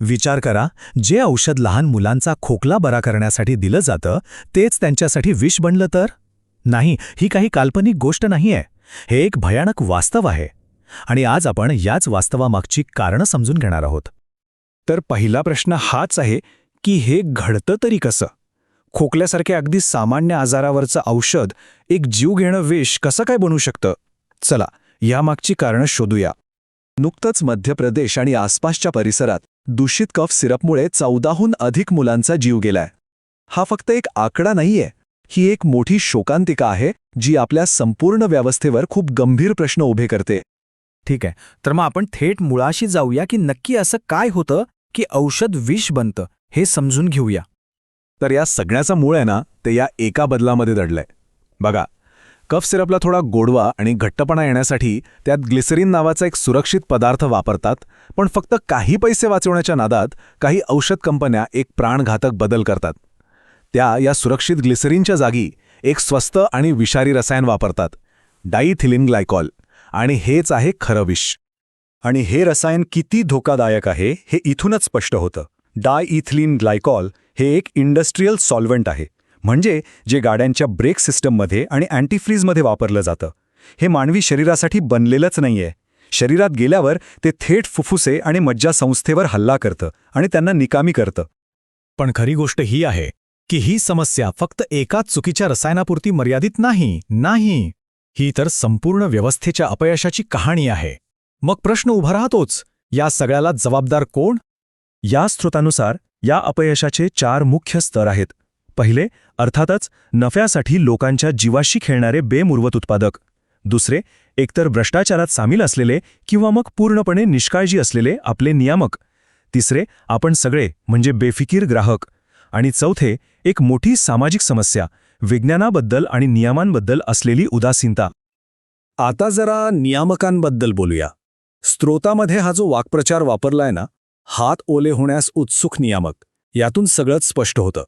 विचार करा जे औषध लहान मुलांचा खोकला बरा करण्यासाठी दिलं जातं तेच त्यांच्यासाठी विष बनलं तर? नाही ही काही काल्पनिक गोष्ट नाहीये. हे एक भयानक वास्तव आहे. आणि आज आपण याच वास्तवामागची कारणं समजून घेणार आहोत. तर पहिला प्रश्न हाच आहे की हे घडतं तरी कसं? खोकल्यासारख्या अगदी सामान्य आजारावरचं औषध एक जीव घेणं विष कसं काय बनू शकतं? चला यामागची कारणं शोधूया. नुकतंच मध्य प्रदेश आणि आसपासच्या परिसरात दूषित कफ सिरपमुळे चौदाहून अधिक मुलांचा जीव गेलाय. हा फक्त एक आकडा नाहीये. ही एक मोठी शोकांतिका आहे जी आपल्या संपूर्ण व्यवस्थेवर खूप गंभीर प्रश्न उभे करते. ठीक आहे. तर मग आपण थेट मुळाशी जाऊया की नक्की असं काय होतं की औषध विष बनतं हे समजून घेऊया. तर या सगळ्याचा मूळ आहे ना ते या एका बदलामध्ये दडलंय. बघा कफ सिरपला थोडा गोडवा आणि घट्टपणा येण्यासाठी त्यात ग्लिसरीन नावाचा एक सुरक्षित पदार्थ वापरतात पण फक्त काही पैसे वाचवण्याच्या नादात काही औषध कंपन्या एक प्राणघातक बदल करतात. त्या या सुरक्षित ग्लिसरीनच्या जागी एक स्वस्त आणि विषारी रसायन वापरतात डाईथिलिन ग्लायकॉल आणि हेच आहे खरं विष. आणि हे रसायन किती धोकादायक आहे हे इथूनच स्पष्ट होतं. डायइथिलीन ग्लायकॉल हे एक इंडस्ट्रीयल सॉल्व्हंट आहे. म्हणजे जे गाड्यांच्या ब्रेक सिस्टममध्ये आणि अँटीफ्रीजमध्ये वापरलं जातं. हे मानवी शरीरासाठी बनलेलंच नाहीये. शरीरात गेल्यावर ते थेट फुफ्फुसे आणि मज्जासंस्थेवर हल्ला करतं आणि त्यांना निकामी करतं. पण खरी गोष्ट ही आहे की ही समस्या फक्त एकाच चुकीच्या रसायनापुरती मर्यादित नाही नाही. ही तर संपूर्ण व्यवस्थेच्या अपयशाची कहाणी आहे. मग प्रश्न उभा राहतोच या सगळ्याला जबाबदार कोण? या स्रोतानुसार या अपयशाचे चार मुख्य स्तर आहेत. पहिले अर्थातच नफ्यासाठी लोकांच्या जीवाशी खेळणारे बेमुर्वत उत्पादक. दुसरे एकतर भ्रष्टाचारात सामील असलेले किंवा मग पूर्णपणे निष्काळजी असलेले आपले नियामक. तिसरे आपण सगळे म्हणजे बेफिकीर ग्राहक. आणि चौथे एक मोठी सामाजिक समस्या विज्ञानाबद्दल आणि नियमांबद्दल असलेली उदासीनता. आता जरा नियामकांबद्दल बोलूया. स्त्रोतामध्ये हा जो वाक्प्रचार वापरलाय ना हात ओले होण्यास उत्सुक नियामक. यातून सगळंच स्पष्ट होतं.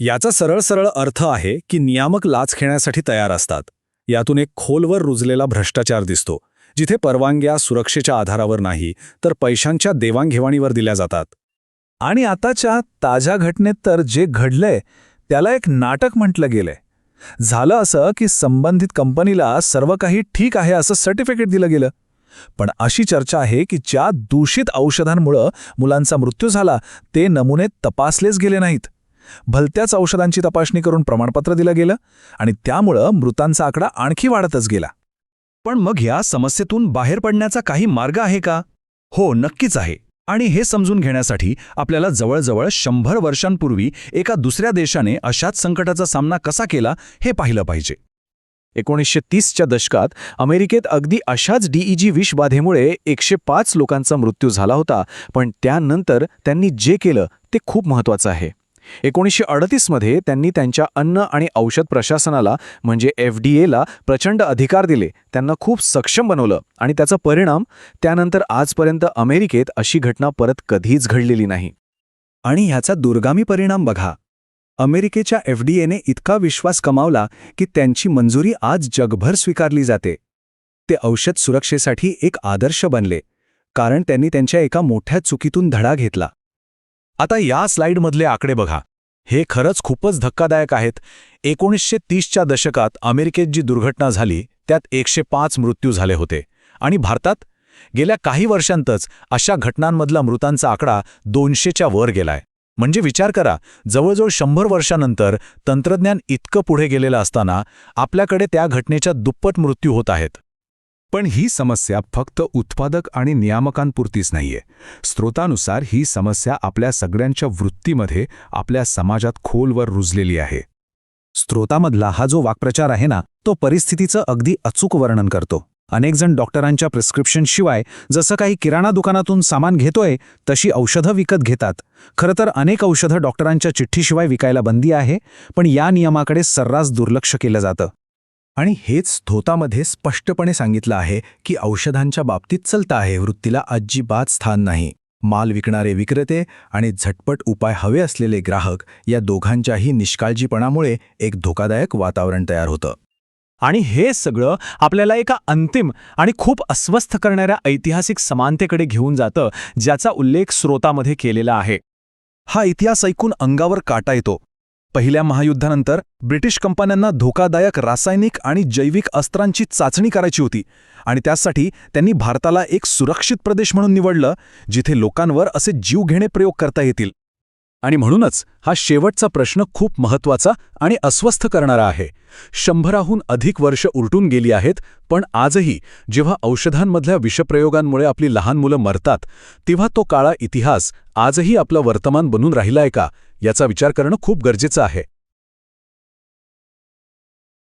याचा सरळ सरळ अर्थ आहे की नियामक लाच खेळण्यासाठी तयार असतात. यातून एक खोलवर रुजलेला भ्रष्टाचार दिसतो जिथे परवानग्या सुरक्षेच्या आधारावर नाही तर पैशांच्या देवाणघेवाणीवर दिल्या जातात. आणि आताच्या ताज्या घटनेत तर जे घडलंय त्याला एक नाटक म्हटलं गेलंय. झालं असं की संबंधित कंपनीला सर्व काही ठीक आहे असं सर्टिफिकेट दिलं गेलं. पण अशी चर्चा आहे की ज्या दूषित औषधांमुळं मुलांचा मृत्यू झाला ते नमुने तपासलेच गेले नाहीत. भलत्याच औषधांची तपासणी करून प्रमाणपत्र दिलं गेलं आणि त्यामुळं मृतांचा आकडा आणखी वाढतच गेला. पण मग या समस्येतून बाहेर पडण्याचा काही मार्ग आहे का? हो नक्कीच आहे. आणि हे समजून घेण्यासाठी आपल्याला जवळजवळ शंभर वर्षांपूर्वी एका दुसऱ्या देशाने अशाच संकटाचा सामना कसा केला हे पाहिलं पाहिजे. एकोणीसशे तीसच्या दशकात अमेरिकेत अगदी अशाच डीईजी विषबाधेमुळे एकशे पाच लोकांचा मृत्यू झाला होता पण त्यानंतर त्यांनी जे केलं ते खूप महत्त्वाचं आहे. एकोणीसशे अडतीसमध्ये त्यांनी त्यांच्या अन्न आणि औषध प्रशासनाला म्हणजे एफ डी एला प्रचंड अधिकार दिले. त्यांना खूप सक्षम बनवलं. आणि त्याचा परिणाम त्यानंतर आजपर्यंत अमेरिकेत अशी घटना परत कधीच घडलेली नाही. आणि ह्याचा दुर्गामी परिणाम बघा. अमेरिकेच्या एफ डी एने इतका विश्वास कमावला की त्यांची मंजुरी आज जगभर स्वीकारली जाते. ते औषध सुरक्षेसाठी एक आदर्श बनले कारण त्यांनी त्यांच्या एका मोठ्या चुकीतून धडा घेतला. आता या स्लाइडमधले आकडे बघा. हे खरंच खूपच धक्कादायक आहेत. एकोणीसशे तीसच्या दशकात अमेरिकेत जी दुर्घटना झाली त्यात एकशे पाच मृत्यू झाले होते. आणि भारतात गेल्या काही वर्षांतच अशा घटनांमधला मृतांचा आकडा दोनशेच्या वर गेलाय. म्हणजे विचार करा जवळजवळ शंभर वर्षानंतर तंत्रज्ञान इतकं पुढे गेलेलं असताना आपल्याकडे त्या घटनेच्या दुप्पट मृत्यू होत आहेत. पण ही समस्या फक्त उत्पादक आणि नियामकांपुरतीच नाहीये. स्रोतानुसार ही समस्या आपल्या सगळ्यांच्या वृत्तीमध्ये आपल्या समाजात खोलवर रुजलेली आहे. स्त्रोतामधला हा जो वाक्प्रचार आहे ना तो परिस्थितीचं अगदी अचूक वर्णन करतो. अनेकजण डॉक्टरांच्या प्रिस्क्रिप्शनशिवाय जसं काही किराणा दुकानातून सामान घेतोय तशी औषधं विकत घेतात. खरं तर अनेक औषधं डॉक्टरांच्या चिठ्ठीशिवाय विकायला बंदी आहे पण या नियमाकडे सर्रास दुर्लक्ष केलं जातं. आणि हेच स्तोतामध्ये स्पष्टपणे सांगितलं आहे की औषधांच्या बाबतीत चलतं आहे वृत्तीला अजिबात स्थान नाही. माल विकणारे विक्रेते आणि झटपट उपाय हवे असलेले ग्राहक या दोघांच्याही निष्काळजीपणामुळे एक धोकादायक वातावरण तयार होतं. आणि हे सगळं आपल्याला एका अंतिम आणि खूप अस्वस्थ करणाऱ्या ऐतिहासिक समानतेकडे घेऊन जातं ज्याचा उल्लेख स्रोतामध्ये केलेला आहे. हा इतिहास ऐकून अंगावर काटा येतो. पहिल्या महायुद्धानंतर ब्रिटिश कंपन्यांना धोकादायक रासायनिक आणि जैविक अस्त्रांची चाचणी करायची होती आणि त्यासाठी त्यांनी भारताला एक सुरक्षित प्रदेश म्हणून निवडलं जिथे लोकांवर असे जीवघेणे प्रयोग करता येतील. आणि म्हणूनच हा शेवटचा प्रश्न खूप महत्त्वाचा आणि अस्वस्थ करणारा आहे. शंभराहून अधिक वर्ष उलटून गेली आहेत पण आजही जेव्हा औषधांमधल्या विषप्रयोगांमुळे आपली लहान मुलं मरतात तेव्हा तो काळा इतिहास आजही आपलं वर्तमान बनून राहिलाय का याचा विचार करणं खूप गरजेचं आहे.